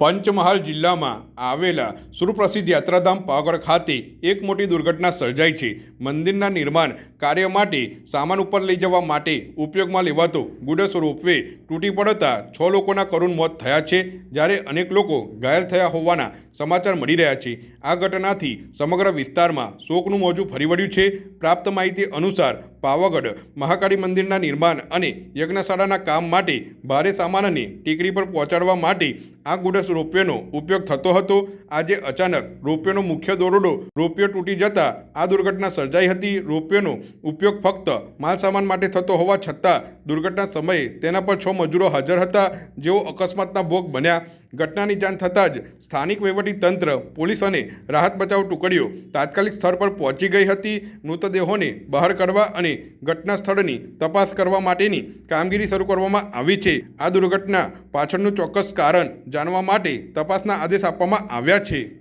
પંચમહાલ જિલ્લામાં આવેલા સુપ્રસિદ્ધ યાત્રાધામ પાવાગઢ ખાતે એક મોટી દુર્ઘટના સર્જાઈ છે. મંદિરના નિર્માણ કાર્ય માટે સામાન ઉપર લઈ જવા માટે ઉપયોગમાં લેવાતો ગુડસ રોપવે તૂટી પડતા છ લોકોના કરુણ મોત થયા છે. જ્યારે અનેક લોકો ઘાયલ થયા હોવાના સમાચાર મળી રહ્યા છે. આ ઘટનાથી સમગ્ર વિસ્તારમાં શોકનું મોજું ફરી વળ્યું છે. પ્રાપ્ત માહિતી અનુસાર પાવાગઢ, મહાકાળી મંદિરના નિર્માણ અને યજ્ઞશાળાના કામ માટે ભારે સામાનની ટેકરી પર પહોંચાડવા માટે આ ગુડસ રોપવેનો ઉપયોગ થતો હતો. આજે અચાનક રોપવેનો મુખ્ય દોરડો રોપવે તૂટી જતાં આ દુર્ઘટના સર્જાઈ હતી. રોપવેનો ઉપયોગ ફક્ત માલસામાન માટે થતો હોવા છતાં દુર્ઘટના સમયે તેના પર છ મજૂરો હાજર હતા. જેઓ અકસ્માતના ભોગ બન્યા. ઘટનાની જાણ થતાં જ સ્થાનિક તંત્ર, પોલીસ અને રાહત બચાવ ટુકડીઓ તાત્કાલિક સ્થળ પર પહોંચી ગઈ હતી. મૃતદેહોને બહાર કાઢવા અને ઘટના સ્થળની તપાસ કરવા માટેની કામગીરી શરૂ કરવામાં આવી છે. આ દુર્ઘટના પાછળનું ચોક્કસ કારણ જાણવા માટે તપાસના આદેશ આપવામાં આવ્યા છે.